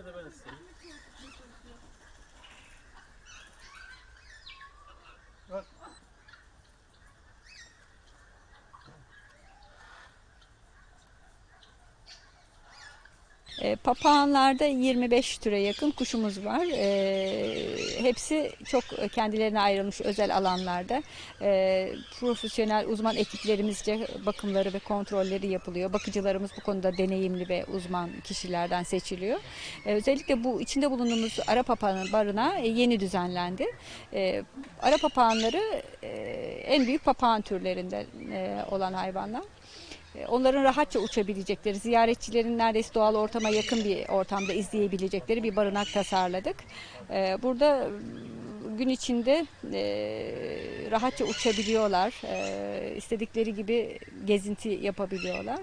Şöyle de ben ısıtayım. Bak E, papağanlarda 25 türe yakın kuşumuz var. E, hepsi çok kendilerine ayrılmış özel alanlarda. E, profesyonel uzman ekiplerimizce bakımları ve kontrolleri yapılıyor. Bakıcılarımız bu konuda deneyimli ve uzman kişilerden seçiliyor. E, özellikle bu içinde bulunduğumuz ara papağanı barınağı e, yeni düzenlendi. E, ara papağanları en büyük papağan türlerinden olan hayvanlar. E, Onların rahatça uçabilecekleri, ziyaretçilerin neredeyse doğal ortama yakın bir ortamda izleyebilecekleri bir barınak tasarladık. E, Burada m, gün içinde e, rahatça uçabiliyorlar, istedikleri gibi gezinti yapabiliyorlar.